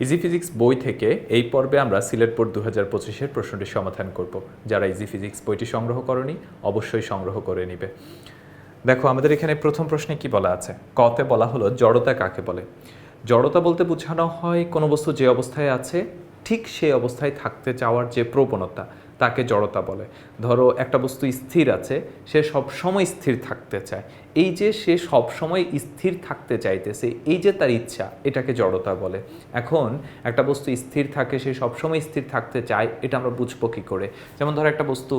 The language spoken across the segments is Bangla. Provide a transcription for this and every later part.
ইজি ফিজিক্স বই থেকে এই পর্বে আমরা সিলেট বোর্ড দু হাজার পঁচিশের প্রশ্নটি সমাধান করব। যারা ইজি ফিজিক্স বইটি সংগ্রহ করনি, অবশ্যই সংগ্রহ করে নিবে। দেখো, আমাদের এখানে প্রথম প্রশ্নে কি বলা আছে? কতে বলা হলো জড়তা কাকে বলে? জড়তা বলতে বোঝানো হয় কোনো বস্তু যে অবস্থায় আছে, ঠিক সেই অবস্থায় থাকতে চাওয়ার যে প্রবণতা, তাকে জড়তা বলে। ধরো, একটা বস্তু স্থির আছে, সে সব সময় স্থির থাকতে চায়। এই যে সে সব সময় স্থির থাকতে চাইতেছে, এই যে তার ইচ্ছা, এটাকে জড়তা বলে। এখন একটা বস্তু স্থির থাকে, সে সবসময় স্থির থাকতে চায়, এটা আমরা বুঝব কী করে? যেমন ধরো একটা বস্তু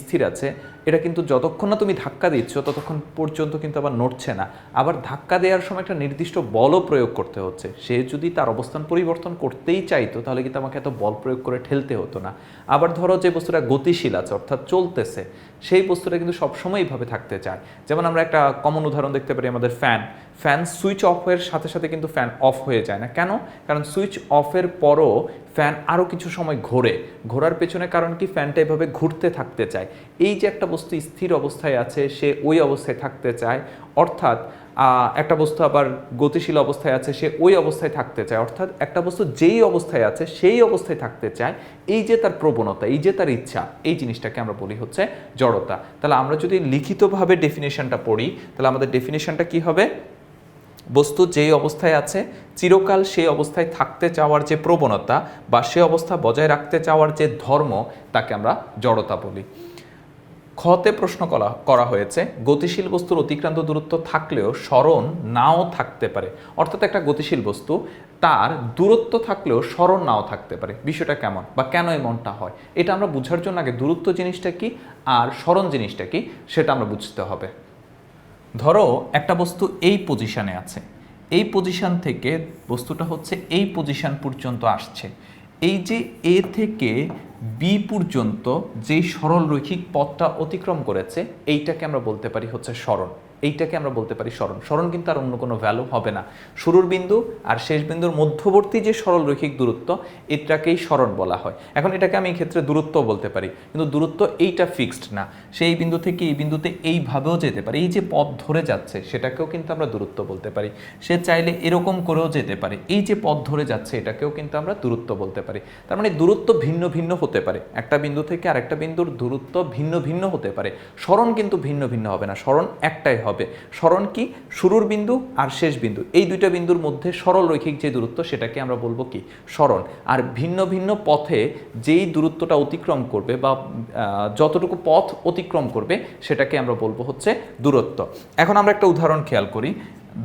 স্থির আছে, এটা কিন্তু যতক্ষণ না তুমি ধাক্কা দিচ্ছ, ততক্ষণ পর্যন্ত কিন্তু আবার নড়ছে না। আবার ধাক্কা দেওয়ার সময় একটা নির্দিষ্ট বলও প্রয়োগ করতে হচ্ছে। সে যদি তার অবস্থান পরিবর্তন করতেই চাইতো, তাহলে কিন্তু আমাকে এত বল প্রয়োগ করে ঠেলতে হতো না। আবার ধরো যে বস্তুটা গতিশীল আছে, অর্থাৎ চলতেছে, সেই বস্তুটা কিন্তু সবসময় এইভাবে থাকতে চায়। যেমন আমরা একটা কমন উদাহরণ দেখতে পারি আমাদের ফ্যান ফ্যান সুইচ অফের সাথে সাথে কিন্তু ফ্যান অফ হয়ে যায় না। কেন? কারণ সুইচ অফের পরও ফ্যান আরও কিছু সময় ঘোরে। ঘোরার পেছনে কারণ কি? ফ্যানটা এভাবে ঘুরতে থাকতে চায়। এই যে একটা বস্তু স্থির অবস্থায় আছে, সে ওই অবস্থায় থাকতে চায়। অর্থাৎ একটা বস্তু আবার গতিশীল অবস্থায় আছে, সে ওই অবস্থায় থাকতে চায়। অর্থাৎ একটা বস্তু যেই অবস্থায় আছে, সেই অবস্থায় থাকতে চায়। এই যে তার প্রবণতা, এই যে তার ইচ্ছা, এই জিনিসটাকে আমরা বলি হচ্ছে জড়তা। তাহলে আমরা যদি লিখিতভাবে ডেফিনেশনটা পড়ি, তাহলে আমাদের ডেফিনেশনটা কি হবে? বস্তু যেই অবস্থায় আছে, চিরকাল সেই অবস্থায় থাকতে চাওয়ার যে প্রবণতা বা সে অবস্থা বজায় রাখতে চাওয়ার যে ধর্ম, তাকে আমরা জড়তা বলি। খতে প্রশ্ন করা করা হয়েছে, গতিশীল বস্তুর অতিক্রান্ত দূরত্ব থাকলেও স্মরণ নাও থাকতে পারে। অর্থাৎ একটা গতিশীল বস্তু, তার দূরত্ব থাকলেও স্মরণ নাও থাকতে পারে। বিষয়টা কেমন বা কেন এমনটা হয়? এটা আমরা বোঝার জন্য আগে দূরত্ব জিনিসটা কি আর স্মরণ জিনিসটা কি, সেটা আমরা বুঝতে হবে। ধরো, একটা বস্তু এই পজিশনে আছে। এই পজিশন থেকে বস্তুটা হচ্ছে এই পজিশন পর্যন্ত আসছে। এই যে এ থেকে বি পর্যন্ত যেই সরল রৈখিক পথটা অতিক্রম করেছে এইটাকে আমরা বলতে পারি হচ্ছে স্মরণ এইটাকে আমরা বলতে পারি স্মরণ। স্মরণ কিন্তু আর অন্য কোনো ভ্যালু হবে না। শুরুর বিন্দু আর শেষ বিন্দুর মধ্যবর্তী যে সরল রৈখিক দূরত্ব, এটাকেই স্মরণ বলা হয়। এখন এটাকে আমি ক্ষেত্রে দূরত্ব বলতে পারি। কিন্তু দূরত্ব এইটা ফিক্সড না। সেই বিন্দু থেকে এই বিন্দুতে এইভাবেও যেতে পারে। এই যে পথ ধরে যাচ্ছে, সেটাকেও কিন্তু আমরা দূরত্ব বলতে পারি। সে চাইলে এরকম করেও যেতে পারে। এই যে পথ ধরে যাচ্ছে, এটাকেও কিন্তু আমরা দূরত্ব বলতে পারি। তার মানে দূরত্ব ভিন্ন ভিন্ন হতে পারে। একটা বিন্দু থেকে আরেকটা বিন্দুর দূরত্ব ভিন্ন ভিন্ন হতে পারে। স্মরণ কিন্তু ভিন্ন ভিন্ন হবে না। স্মরণ একটাই হবে। স্মরণ কি? শুরুর বিন্দু আর শেষ বিন্দু। এই দুইটা বিন্দুর মধ্যে সরল রৈখিক যে দূরত্ব, সেটাকে আমরা বলব কি? স্মরণ। আর ভিন্ন ভিন্ন পথে যেই দূরত্বটা অতিক্রম করবে বা যতটুকু পথ অতিক্রম করবে, সেটাকে আমরা বলব হচ্ছে দূরত্ব। এখন আমরা একটা উদাহরণ খেয়াল করি।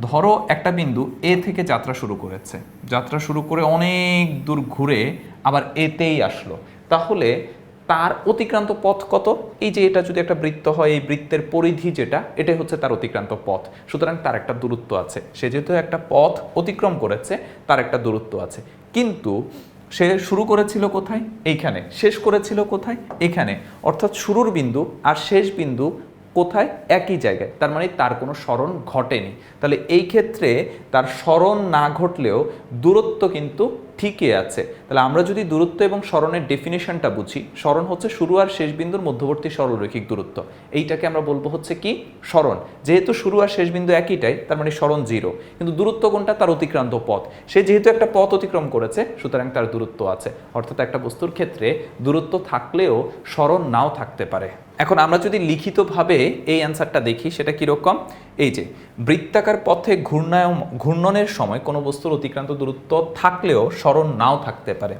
ধরো একটা বিন্দু এ থেকে যাত্রা শুরু করেছে। যাত্রা শুরু করে অনেক দূর ঘুরে আবার এতেই আসলো। তাহলে তার অতিক্রান্ত পথ কত? এই যে এটা যদি একটা বৃত্ত হয়, এই বৃত্তের পরিধি যেটা, এটাই হচ্ছে তার অতিক্রান্ত পথ। সুতরাং তার একটা দূরত্ব আছে। সে যেহেতু একটা পথ অতিক্রম করেছে, তার একটা দূরত্ব আছে। কিন্তু সে শুরু করেছিল কোথায়? এইখানে। শেষ করেছিল কোথায়? এখানে। অর্থাৎ শুরুর বিন্দু আর শেষ বিন্দু কোথায়? একই জায়গায়। তার মানে তার কোনো স্মরণ ঘটেনি। তাহলে এই ক্ষেত্রে তার স্মরণ না ঘটলেও দূরত্ব কিন্তু ঠিকই আছে। তাহলে আমরা যদি দূরত্ব এবং স্মরণের ডেফিনেশনটা বুঝি, স্মরণ হচ্ছে শুরু আর শেষ বিন্দুর মধ্যবর্তী সরলরৈখিক দূরত্ব। এইটাকে আমরা বলব হচ্ছে কি? স্মরণ। যেহেতু শুরু আর শেষ বিন্দু একইটাই, তার মানে স্মরণ জিরো কিন্তু দূরত্ব কোনটা? তার অতিক্রান্ত পথ। সে যেহেতু একটা পথ অতিক্রম করেছে, সুতরাং তার দূরত্ব আছে। অর্থাৎ একটা বস্তুর ক্ষেত্রে দূরত্ব থাকলেও স্মরণ নাও থাকতে পারে। এখন আমরা যদি লিখিতভাবে এই অ্যান্সারটা দেখি, সেটা কীরকম? এই যে, বৃত্তাকার পথে ঘূর্ণায় ঘূর্ণনের সময় কোনো বস্তুর অতিক্রান্ত দূরত্ব থাকলেও স্মরণ নাও থাকতে পারে।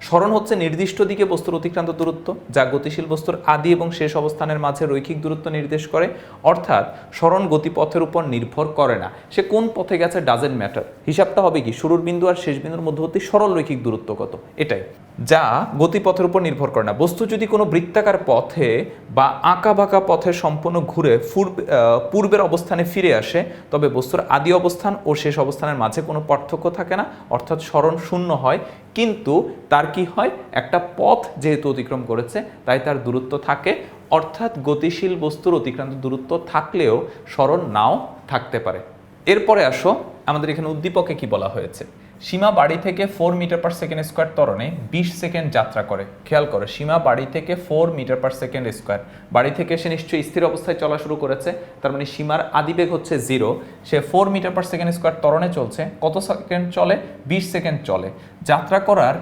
স্মরণ হচ্ছে নির্দিষ্ট দিকে বস্তুর অতিক্রান্ত দূরত্ব, যা গতিশীল বস্তুর আদি এবং শেষ অবস্থানের মাঝে রৈখিক দূরত্ব নির্দেশ করে, অর্থাৎ স্মরণ গতিপথের উপর নির্ভর করে না। সে কোন পথে গেছে ডাজেন্ট ম্যাটার হিসাবটা হবে কি, শুরুর বিন্দু আর শেষ বিন্দুর মধ্যবর্তী সরল রৈখিক দূরত্ব কত? এটাই। যা গতিপথের উপর নির্ভর করে না। বস্তু যদি কোনো বৃত্তাকার পথে বা আঁকা বাঁকা পথে সম্পূর্ণ ঘুরে পূর্বে- পূর্বের অবস্থানে ফিরে আসে, তবে বস্তুর আদি অবস্থান ও শেষ অবস্থানের মাঝে কোনো পার্থক্য থাকে না, অর্থাৎ স্মরণ শূন্য হয় কিন্তু তার কি হয়? একটা পথ যেহেতু অতিক্রম করেছে, তাই তার দূরত্ব থাকে। অর্থাৎ গতিশীল বস্তুর অতিক্রান্ত দূরত্ব থাকলেও স্মরণ নাও থাকতে পারে। এরপরে আসো, আমাদের এখানে উদ্দীপকে কি বলা হয়েছে? সীমা বাড়ি থেকে four metre per second square ত্বরণে বিশ সেকেন্ড যাত্রা করে। খেয়াল করো, সীমা বাড়ি থেকে four metre per second square বাড়ি থেকে সে নিশ্চয়ই স্থির অবস্থায় চলা শুরু করেছে, তার মানে সীমার আদিবেগ হচ্ছে জিরো সে four metre per second square ত্বরণে চলছে, কত সেকেন্ড চলে? বিশ সেকেন্ড চলে। যাত্রা করার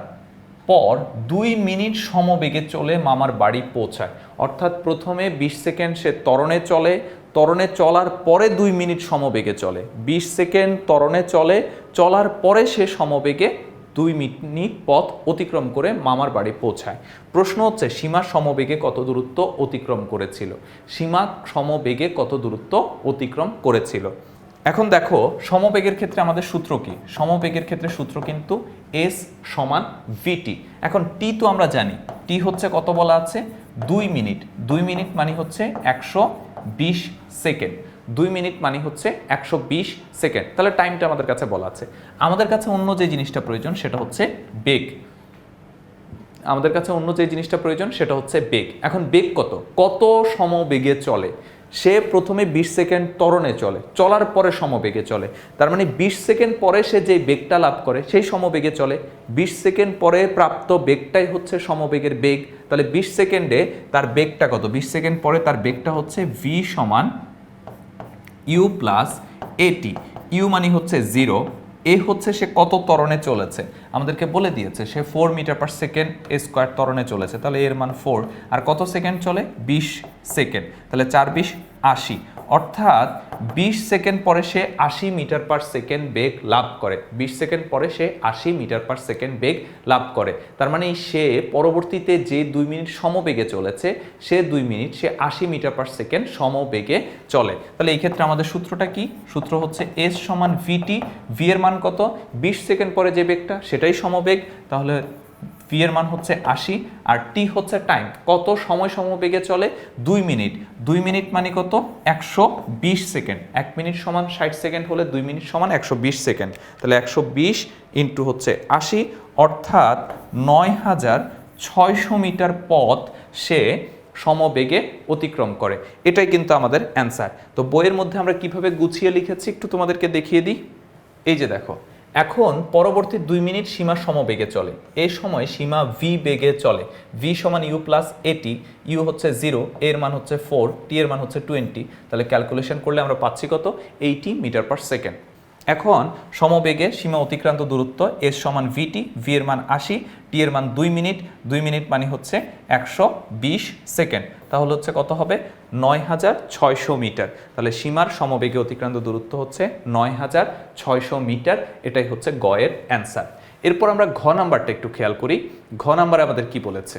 পর দুই মিনিট সমবেগে চলে মামার বাড়ি পৌঁছায়। অর্থাৎ প্রথমে বিশ সেকেন্ড সে ত্বরণে চলে, ত্বরণে চলার পরে দুই মিনিট সমবেগে চলে। বিশ সেকেন্ড ত্বরণে চলে চলার পরে সে সমবেগে দুই মিনিট পথ অতিক্রম করে মামার বাড়ি পৌঁছায়। প্রশ্ন হচ্ছে, সীমা সমবেগে কত দূরত্ব অতিক্রম করেছিল? সীমা সমবেগে কত দূরত্ব অতিক্রম করেছিল? এখন দেখো, সমবেগের ক্ষেত্রে আমাদের সূত্র কি? সমবেগের ক্ষেত্রে সূত্র কিন্তু এস সমান ভিটি এখন টি তো আমরা জানি। টি হচ্ছে কত বলা আছে? দুই মিনিট। দুই মিনিট মানে হচ্ছে একশো বিশ সেকেন্ড। দুই মিনিট মানে হচ্ছে একশো বিশ সেকেন্ড। তাহলে টাইমটা আমাদের কাছে বলা আছে। আমাদের কাছে অন্য যে জিনিসটা প্রয়োজন, সেটা হচ্ছে বেগ। আমাদের কাছে অন্য যে জিনিসটা প্রয়োজন, সেটা হচ্ছে বেগ। এখন বেগ কত? কত সমবেগে চলে? সে প্রথমে বিশ সেকেন্ড ত্বরণে চলে, চলার পরে সমবেগে চলে। তার মানে বিশ সেকেন্ড পরে সে যে বেগটা লাভ করে, সেই সমবেগে চলে। বিশ সেকেন্ড পরে প্রাপ্ত বেগটাই হচ্ছে সমবেগের বেগ। তাহলে বিশ সেকেন্ডে তার বেগটা কত? বিশ সেকেন্ড পরে তার বেগটা হচ্ছে ভি সমান ইউ প্লাস এটি। ইউ মানে হচ্ছে জিরো। এ হচ্ছে সে কত ত্বরণে চলেছে। আমাদেরকে বলে দিয়েছে, সে four metre per second square ত্বরণে চলেছে। তাহলে এর মান ফোর আর কত সেকেন্ড চলে? বিশ সেকেন্ড তাহলে চার বিশ আশি। অর্থাৎ বিশ সেকেন্ড পরে সে আশি মিটার পার সেকেন্ড বেগ লাভ করে। বিশ সেকেন্ড পরে সে আশি মিটার পার সেকেন্ড বেগ লাভ করে। তার মানে সে পরবর্তীতে যে দুই মিনিট সমবেগে চলেছে, সে দুই মিনিট সে আশি মিটার পার সেকেন্ড সমবেগে চলে। তাহলে এই ক্ষেত্রে আমাদের সূত্রটা কি? সূত্র হচ্ছে এস সমান ভিটি ভি এর মান কত? বিশ সেকেন্ড পরে যে বেগটা, সেটাই সমবেগ। তাহলে ভি এর মান হচ্ছে আশি আর টি হচ্ছে টাইম কত সময় সমবেগে চলে? দুই মিনিট। দুই মিনিট মানে কত? একশো বিশ সেকেন্ড। এক মিনিট সমান ষাট সেকেন্ড হলে দুই মিনিট সমান একশো বিশ সেকেন্ড। তাহলে একশো বিশ ইন্টু হচ্ছে আশি, অর্থাৎ নয় হাজার ছয়শো মিটার পথ সে সমবেগে অতিক্রম করে। এটাই কিন্তু আমাদের অ্যান্সার তো বইয়ের মধ্যে আমরা কীভাবে গুছিয়ে লিখেছি একটু তোমাদেরকে দেখিয়ে দিই। এই যে দেখো। এখন পরবর্তী দুই মিনিট সীমা সমবেগে চলে। এই সময় সীমা ভি বেগে চলে। ভি সমান ইউ প্লাস এটি ইউ হচ্ছে জিরো এর মান হচ্ছে ফোর টি এর মান হচ্ছে টোয়েন্টি তাহলে ক্যালকুলেশন করলে আমরা পাচ্ছি কত? এইটি মিটার পার সেকেন্ড এখন সমবেগে সীমা অতিক্রান্ত দূরত্ব, এস সমান ভিটি ভি এর মান আশি টি এর মান দুই মিনিট দুই মিনিট মানে হচ্ছে একশো বিশ সেকেন্ড। তাহলে হচ্ছে কত হবে? নয় হাজার ছয়শো মিটার। তাহলে সীমার সমবেগে অতিক্রান্ত দূরত্ব হচ্ছে নয় হাজার ছয়শো মিটার, এটাই হচ্ছে গয়ের অ্যান্সার এরপর আমরা ঘ নাম্বারটা একটু খেয়াল করি। ঘ নাম্বারে আমাদের কি বলেছে?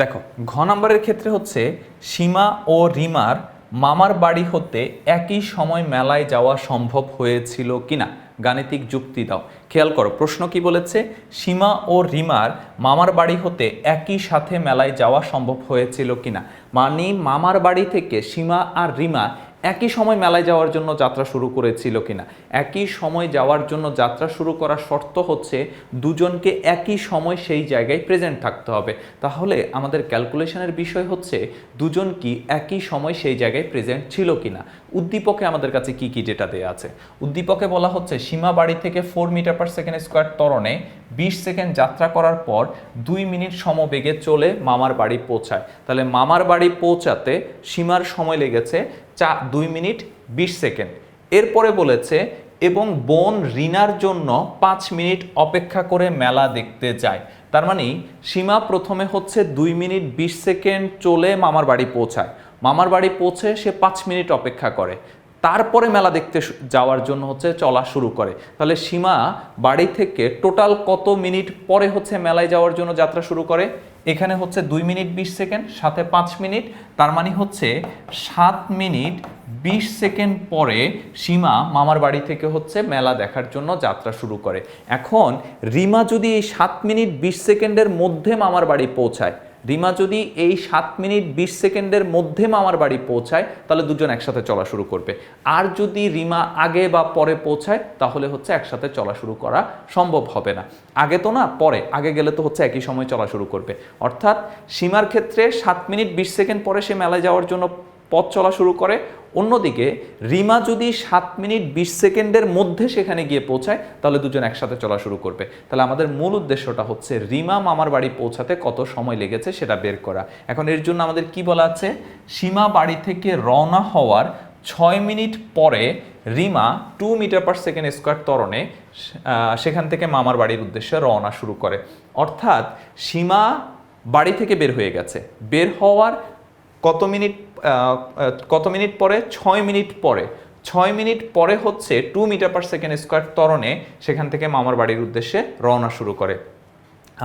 দেখো, ঘ নাম্বারের ক্ষেত্রে হচ্ছে সীমা ও রিমার মামার বাড়ি হতে একই সময় মেলায় যাওয়া সম্ভব হয়েছিল কিনা? গাণিতিক যুক্তি দাও। খেয়াল করো, প্রশ্ন কি বলেছে? সীমা ও রিমার মামার বাড়ি হতে একই সাথে মেলায় যাওয়া সম্ভব হয়েছিল কিনা? মানে মামার বাড়ি থেকে সীমা আর রিমা একই সময় মেলায় যাওয়ার জন্য যাত্রা শুরু করেছিল কিনা? একই সময় যাওয়ার জন্য যাত্রা শুরু করার শর্ত হচ্ছে দুজনকে একই সময় সেই জায়গায় প্রেজেন্ট থাকতে হবে। তাহলে আমাদের ক্যালকুলেশনের বিষয় হচ্ছে দুজন কি একই সময় সেই জায়গায় প্রেজেন্ট ছিল কিনা? উদ্দীপকে আমাদের কাছে কি কি ডেটা দেওয়া আছে? উদ্দীপকে বলা হচ্ছে সীমা বাড়ি থেকে four metre per second square তরণে বিশ সেকেন্ড যাত্রা করার পর দুই মিনিট সমবেগে চলে মামার বাড়ি পৌঁছায়। তাহলে মামার বাড়ি পৌঁছাতে সীমার সময় লেগেছে চা, দুই মিনিট, বিশ সেকেন্ড। এরপরে বলেছে, এবং বোন রিনার জন্য পাঁচ মিনিট অপেক্ষা করে মেলা দেখতে যায়। তার মানে সীমা প্রথমে হচ্ছে দুই মিনিট, বিশ সেকেন্ড চলে মামার বাড়ি পৌঁছায়। মামার বাড়ি পৌঁছে সে পাঁচ মিনিট অপেক্ষা করে। তারপরে মেলা দেখতে যাওয়ার জন্য হচ্ছে চলা শুরু করে। তাহলে সীমা বাড়ি থেকে টোটাল কত মিনিট পরে হচ্ছে মেলায় যাওয়ার জন্য যাত্রা শুরু করে? এখানে হচ্ছে দুই মিনিট বিশ সেকেন্ড, সাথে পাঁচ মিনিট। তার মানে হচ্ছে সাত মিনিট বিশ সেকেন্ড পরে সীমা মামার বাড়ি থেকে হচ্ছে মেলা দেখার জন্য যাত্রা শুরু করে। এখন রিমা যদি এই সাত মিনিট বিশ সেকেন্ডের মধ্যে মামার বাড়ি পৌঁছায় রিমা, যদি এই সাত মিনিট বিশ সেকেন্ডের মধ্যে মামার বাড়ি পৌঁছায়, তাহলে দুজন একসাথে চলা শুরু করবে। আর যদি রিমা আগে বা পরে পৌঁছায়, তাহলে হচ্ছে একসাথে চলা শুরু করা সম্ভব হবে না। আগে তো না, পরে। আগে গেলে তো হচ্ছে একই সময় চলা শুরু করবে। অর্থাৎ সীমার ক্ষেত্রে সাত মিনিট বিশ সেকেন্ড পরে সে মেলায় যাওয়ার জন্য পথ চলা শুরু করে অন্যদিকে রিমা যদি সাত মিনিট বিশ সেকেন্ডের মধ্যে সেখানে গিয়ে পৌঁছায় তাহলে দুজন একসাথে চলা শুরু করবে। তাহলে আমাদের মূল উদ্দেশ্যটা হচ্ছে রিমা মামার বাড়ি পৌঁছাতে কত সময় লেগেছে সেটা বের করা। এখন এর জন্য আমাদের কি বলা আছে? সীমা বাড়ি থেকে রওনা হওয়ার ছয় মিনিট পরে Rima two metre per second square ত্বরণে আহ, সেখান থেকে মামার বাড়ির উদ্দেশ্যে রওনা শুরু করে। অর্থাৎ সীমা বাড়ি থেকে বের হয়ে গেছে। বের হওয়ার কত মিনিট কত মিনিট পরে? ছয় মিনিট পরে। ছয় মিনিট পরে হচ্ছে two metre per second square তরণে সেখান থেকে মামার বাড়ির উদ্দেশ্যে রওনা শুরু করে।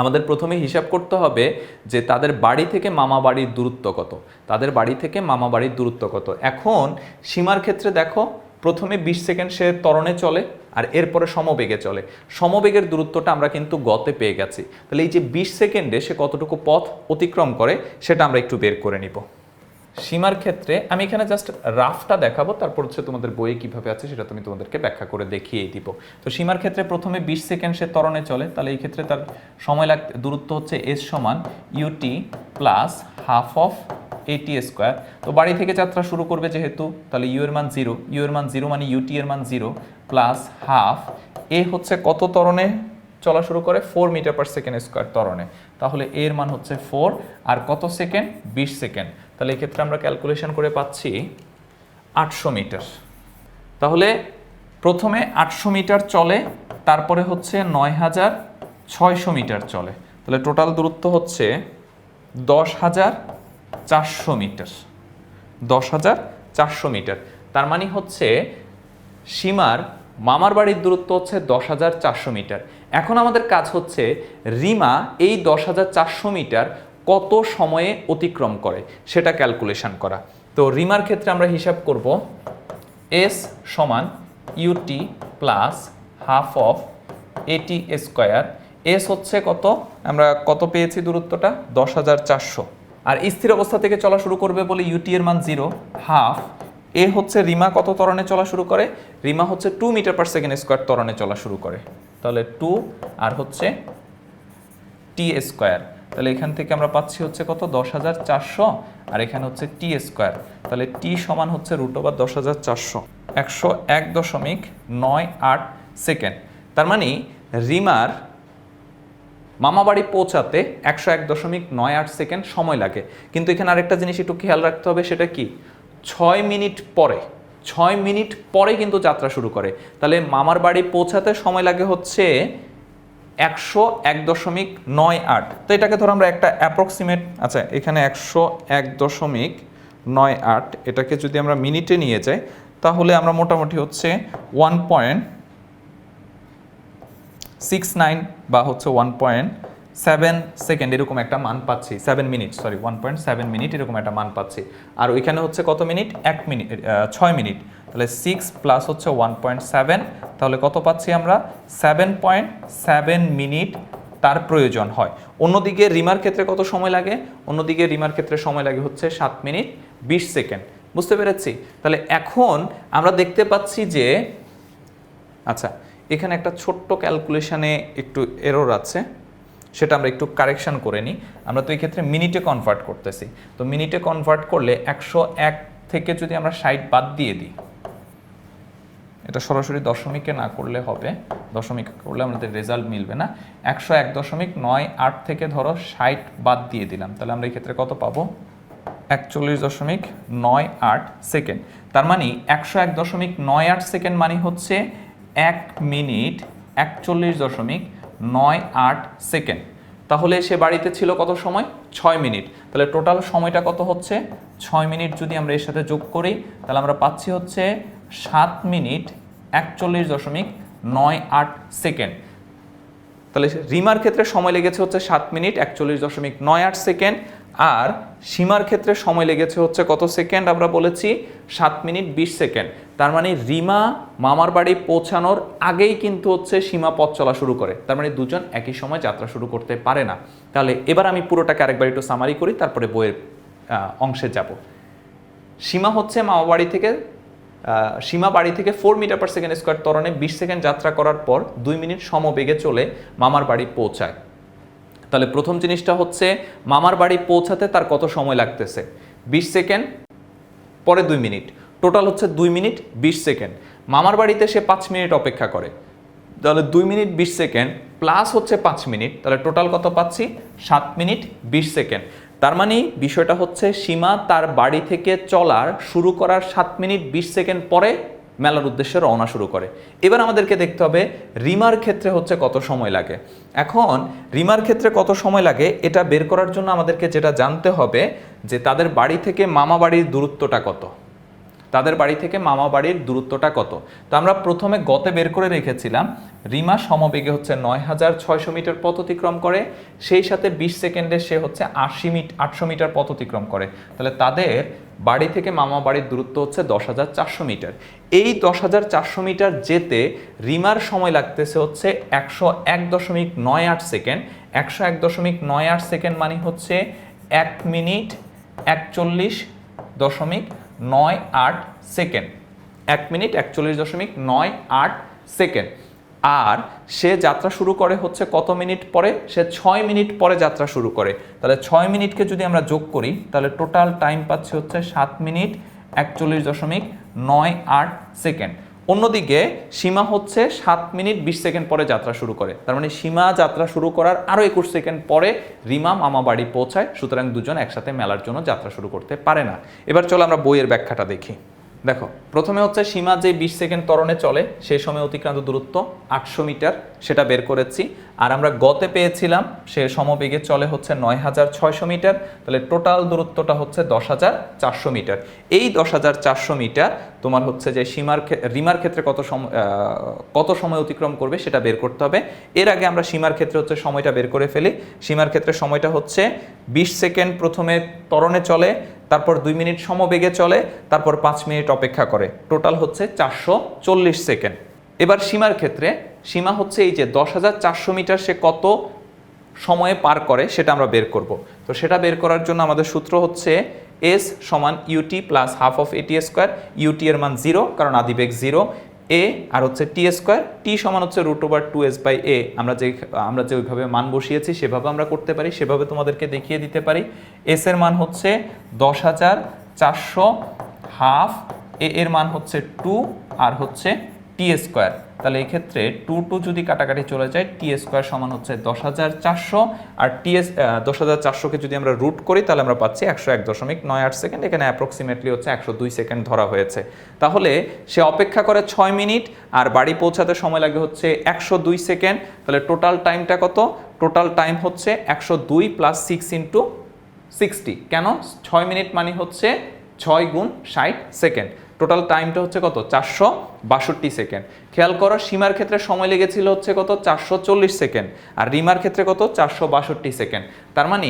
আমাদের প্রথমে হিসাব করতে হবে যে তাদের বাড়ি থেকে মামা বাড়ির দূরত্ব কত। তাদের বাড়ি থেকে মামা বাড়ির দূরত্ব কত। এখন সীমার ক্ষেত্রে দেখো, প্রথমে বিশ সেকেন্ড সে ত্বরণে চলে আর এরপরে সমবেগে চলে। সমবেগের দূরত্বটা আমরা কিন্তু গতে পেয়ে গেছি। তাহলে এই যে বিশ সেকেন্ডে সে কতটুকু পথ অতিক্রম করে সেটা আমরা একটু বের করে নিব। সীমার ক্ষেত্রে আমি এখানে জাস্ট রাফটা দেখাবো, তারপর হচ্ছে তোমাদের বইয়ে কীভাবে আছে সেটা তুমি তোমাদেরকে ব্যাখ্যা করে দেখিয়ে দিব। তো সীমার ক্ষেত্রে প্রথমে বিশ সেকেন্ড সে তরণে চলে, তাহলে এই ক্ষেত্রে তার সময় লাগতে দূরত্ব হচ্ছে এস সমান U T plus half of at square তো বাড়ি থেকে যাত্রা শুরু করবে যেহেতু, তাহলে ইউ এর মান জিরো ইউ এর মান জিরো মানে ইউটি এর মান জিরো প্লাস হাফ এ হচ্ছে কত তরণে চলা শুরু করে? Four metre per second square তরণে তাহলে এর মান হচ্ছে ফোর আর কত সেকেন্ড? বিশ সেকেন্ড। তাহলে এক্ষেত্রে আমরা ক্যালকুলেশন করে পাচ্ছি আটশো মিটার। তাহলে প্রথমে আটশো মিটার চলে, তারপরে হচ্ছে নয় হাজার ছয়শো মিটার চলে। তাহলে টোটাল দূরত্ব হচ্ছে দশ হাজার চারশো মিটার। দশ হাজার চারশো মিটার। তার মানে হচ্ছে সীমার মামার বাড়ির দূরত্ব হচ্ছে দশ হাজার চারশো মিটার। এখন আমাদের কাজ হচ্ছে রিমা এই দশ হাজার চারশো মিটার কত সময়ে অতিক্রম করে, সেটা ক্যালকুলেশন করা। তো রিমার ক্ষেত্রে আমরা হিসাব করব এস সমান U T plus half of at square S হচ্ছে কত? আমরা কত পেয়েছি দূরত্বটা? দশ হাজার চারশো। আর স্থির অবস্থা থেকে চলা শুরু করবে বলে ইউটি এর মান জিরো হাফ এ হচ্ছে রিমা কত ত্বরণে চলা শুরু করে? রিমা হচ্ছে two metre per second square ত্বরণে চলা শুরু করে। তাহলে টু আর হচ্ছে টি স্কোয়ার তাহলে এখান থেকে আমরা পাচ্ছি হচ্ছে কত? দশ হাজার চারশো, আর এখানে হচ্ছে টি স্কোয়ার। তাহলে টি সমান হচ্ছে রুট ওভার দশ হাজার চারশো। একশো এক দশমিক নয় আট সেকেন্ড। তার মানে রিমার মামাবাড়ি পৌঁছাতে একশো এক দশমিক নয় আট সেকেন্ড সময় লাগে। কিন্তু এখানে আরেকটা জিনিস একটু খেয়াল রাখতে হবে, সেটা কি? ছয় মিনিট পরে, ছয় মিনিট পরে কিন্তু যাত্রা শুরু করে। তাহলে মামার বাড়ি পৌঁছাতে সময় লাগে হচ্ছে একশো এক দশমিক নয় আট। তো এটাকে ধরো আমরা একটা অ্যাপ্রক্সিমেট আচ্ছা এখানে একশো এক দশমিক নয় আট, এটাকে যদি আমরা মিনিটে নিয়ে যাই, তাহলে আমরা মোটামুটি হচ্ছে ওয়ান পয়েন্ট সিক্স নাইন বা হচ্ছে ওয়ান পয়েন্ট সেভেন সেকেন্ড এরকম একটা মান পাচ্ছি। Seven minute, sorry, one point seven minute এরকম একটা মান পাচ্ছি। আর ওইখানে হচ্ছে কত মিনিট? এক মিনিট ছয় মিনিট। তাহলে সিক্স প্লাস হচ্ছে ওয়ান পয়েন্ট সেভেন তাহলে কত পাচ্ছি আমরা? সেভেন পয়েন্ট সেভেন মিনিট তার প্রয়োজন হয়। অন্যদিকে রিমার ক্ষেত্রে কত সময় লাগে? অন্যদিকে রিমার ক্ষেত্রে সময় লাগে হচ্ছে সাত মিনিট বিশ সেকেন্ড বুঝতে পেরেছি? তাহলে এখন আমরা দেখতে পাচ্ছি যে আচ্ছা এখানে একটা ছোট্ট ক্যালকুলেশানে একটু এরর আছে, সেটা আমরা একটু কারেকশন করে নিই। আমরা তো এই ক্ষেত্রে মিনিটে কনভার্ট করতেছি। তো মিনিটে কনভার্ট করলে একশো এক থেকে যদি আমরা ষাট বাদ দিয়ে দিই এটা সরাসরি দশমিকে না করলে হবে, দশমিক করলে আমাদের রেজাল্ট মিলবে না। একশো এক দশমিক নয় আট থেকে ধরো ষাট বাদ দিয়ে দিলাম, তাহলে আমরা এই ক্ষেত্রে কত পাবো? একচল্লিশ দশমিক নয় আট সেকেন্ড তার মানে একশো এক দশমিক নয় আট সেকেন্ড মানে হচ্ছে এক মিনিট একচল্লিশ দশমিক নয় আট সেকেন্ড তাহলে সে বাড়িতে ছিল কত সময়? ছয় মিনিট। তাহলে টোটাল সময়টা কত হচ্ছে? ছয় মিনিট যদি আমরা এর সাথে যোগ করি, তাহলে আমরা পাচ্ছি হচ্ছে সাত মিনিট একচল্লিশ দশমিক নয় আট সেকেন্ড। তাহলে রিমার ক্ষেত্রে সময় লেগেছে হচ্ছে সাত মিনিট একচল্লিশ দশমিক নয় আট সেকেন্ড, আর সীমার ক্ষেত্রে সময় লেগেছে হচ্ছে কত সেকেন্ড আমরা বলেছি? সাত মিনিট বিশ সেকেন্ড। তার মানে রিমা মামার বাড়ি পৌঁছানোর আগেই কিন্তু হচ্ছে সীমা পথ চলা শুরু করে। তার মানে দুজন একই সময় যাত্রা শুরু করতে পারে না। তাহলে এবার আমি পুরোটাকে আরেকবার একটু সামারি করি, তারপরে বইয়ের অংশে যাব। সীমা হচ্ছে মামা বাড়ি থেকে সীমা বাড়ি থেকে four metre per second square ত্বরণে বিশ সেকেন্ড যাত্রা করার পর দুই মিনিট সমবেগে চলে মামার বাড়ি পৌঁছায়। তাহলে প্রথম জিনিসটা হচ্ছে মামার বাড়ি পৌঁছাতে তার কত সময় লাগতেছে? বিশ সেকেন্ড পরে দুই মিনিট। টোটাল হচ্ছে দুই মিনিট বিশ সেকেন্ড মামার বাড়িতে সে পাঁচ মিনিট অপেক্ষা করে। তাহলে দুই মিনিট বিশ সেকেন্ড প্লাস হচ্ছে পাঁচ মিনিট। তাহলে টোটাল কত পাচ্ছি? সাত মিনিট বিশ সেকেন্ড তার মানে বিষয়টা হচ্ছে সীমা তার বাড়ি থেকে চলার শুরু করার সাত মিনিট বিশ সেকেন্ড পরে মেলার উদ্দেশ্যে রওনা শুরু করে। এবার আমাদেরকে দেখতে হবে রিমার ক্ষেত্রে হচ্ছে কত সময় লাগে। এখন রিমার ক্ষেত্রে কত সময় লাগে এটা বের করার জন্য আমাদেরকে যেটা জানতে হবে যে তাদের বাড়ি থেকে মামা বাড়ির দূরত্বটা কত। তাদের বাড়ি থেকে মামা বাড়ির দূরত্বটা কত? তো আমরা প্রথমে গতে বের করে রেখেছিলাম। রিমা সমবেগে হচ্ছে নয় হাজার ছয়শো মিটার পথ অতিক্রম করে, সেই সাথে বিশ সেকেন্ডে সে হচ্ছে আশি মিট, আটশো মিটার পথ অতিক্রম করে। তাহলে তাদের বাড়ি থেকে মামা বাড়ির দূরত্ব হচ্ছে দশ হাজার চারশো মিটার। এই দশ হাজার চারশো মিটার যেতে রিমার সময় লাগতেছে হচ্ছে একশো এক দশমিক নয় আট সেকেন্ড। একশো এক দশমিক নয় আট সেকেন্ড মানে হচ্ছে এক মিনিট একচল্লিশ দশমিক নয় আট সেকেন্ড। এক মিনিট একচল্লিশ দশমিক নয় আট সেকেন্ড। আর সে যাত্রা শুরু করে হচ্ছে কত মিনিট পরে? সে ছয় মিনিট পরে যাত্রা শুরু করে। তাহলে ছয় মিনিটকে যদি আমরা যোগ করি, তাহলে টোটাল টাইম পাচ্ছে হচ্ছে সাত মিনিট একচল্লিশ দশমিক নয় আট সেকেন্ড। অন্যদিকে সীমা হচ্ছে সাত মিনিট বিশ সেকেন্ড পরে যাত্রা শুরু করে। তার মানে সীমা যাত্রা শুরু করার আরও একুশ সেকেন্ড পরে রিমা মামা বাড়ি পৌঁছায়, সুতরাং দুজন একসাথে মেলার জন্য যাত্রা শুরু করতে পারে না। এবার চলো আমরা বইয়ের ব্যাখ্যাটা দেখি। দেখো, প্রথমে হচ্ছে সীমা যে বিশ সেকেন্ড ত্বরণে চলে, সেই সময় অতিক্রান্ত দূরত্ব আটশো মিটার, সেটা বের করেছি। আর আমরা গতে পেয়েছিলাম, সে সমবেগে চলে হচ্ছে নয় হাজার ছয়শো মিটার, তাহলে টোটাল দূরত্বটা হচ্ছে দশ হাজার চারশো মিটার। এই দশ হাজার চারশো মিটার তোমার হচ্ছে যে সীমার রিমার ক্ষেত্রে কত সময় কত সময় অতিক্রম করবে সেটা বের করতে হবে। এর আগে আমরা সীমার ক্ষেত্রে হচ্ছে সময়টা বের করে ফেলি। সীমার ক্ষেত্রে সময়টা হচ্ছে বিশ সেকেন্ড প্রথমে ত্বরণে চলে তারপর দুই মিনিট সমবেগে চলে, তারপর পাঁচ মিনিট অপেক্ষা করে। টোটাল হচ্ছে চারশো চল্লিশ সেকেন্ড। এবার সীমার ক্ষেত্রে, সীমা হচ্ছে এই যে দশ হাজার চারশো মিটার সে কত সময়ে পার করে সেটা আমরা বের করব। তো সেটা বের করার জন্য আমাদের সূত্র হচ্ছে এস সমান U T plus half of at square U T এর মান জিরো কারণ আদিবেগ জিরো এ আর হচ্ছে টি স্কোয়ার টি সমান হচ্ছে root over two S by A আমরা যে আমরা যে ওইভাবে মান বসিয়েছি, সেভাবে আমরা করতে পারি, সেভাবে তোমাদেরকে দেখিয়ে দিতে পারি। এস এর মান হচ্ছে দশ হাজার চারশো হাফ এ এর মান হচ্ছে টু আর হচ্ছে টি স্কোয়ার তাহলে এই ক্ষেত্রে টু টু যদি কাটাকাটি চলে যায় টি স্কোয়ার সমান হচ্ছে দশ হাজার চারশো। আর টি এস দশ হাজার চারশোকে যদি আমরা রুট করি, তাহলে আমরা পাচ্ছি একশো এক দশমিক নয় আট সেকেন্ড এখানে অ্যাপ্রক্সিমেটলি হচ্ছে একশো দুই সেকেন্ড ধরা হয়েছে। তাহলে সে অপেক্ষা করে ছয় মিনিট, আর বাড়ি পৌঁছাতে সময় লাগে হচ্ছে একশো দুই সেকেন্ড তাহলে টোটাল টাইমটা কত? টোটাল টাইম হচ্ছে একশো দুই প্লাস সিক্স ইন্টু সিক্সটি কেন? ছয় মিনিট মানে হচ্ছে ছয় গুণ ষাট সেকেন্ড টোটাল টাইমটা হচ্ছে কত? চারশো বাষট্টি সেকেন্ড খেয়াল করো, সীমার ক্ষেত্রে সময় লেগেছিল হচ্ছে কত? চারশো চল্লিশ সেকেন্ড আর রিমার ক্ষেত্রে কত? চারশো বাষট্টি সেকেন্ড তার মানে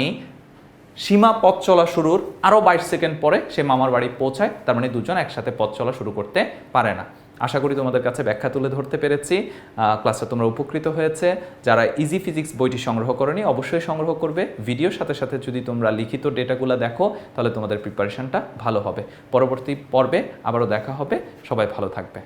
সীমা পথ চলা শুরুর আরও বাইশ সেকেন্ড পরে সে মামার বাড়ি পৌঁছায়, তার মানে দুজন একসাথে পথ চলা শুরু করতে পারে না। আশা করি তোমাদের কাছে ব্যাখ্যা তুলে ধরতে পেরেছি। ক্লাসটা তোমরা উপকৃত হয়েছে। যারা ইজি ফিজিক্স বইটি সংগ্রহ করনি, অবশ্যই সংগ্রহ করবে। ভিডিওর সাথে সাথে যদি তোমরা লিখিত ডেটাগুলো দেখো, তাহলে তোমাদের প্রিপারেশনটা ভালো হবে। পরবর্তী পর্বে আবারও দেখা হবে। সবাই ভালো থাকবে।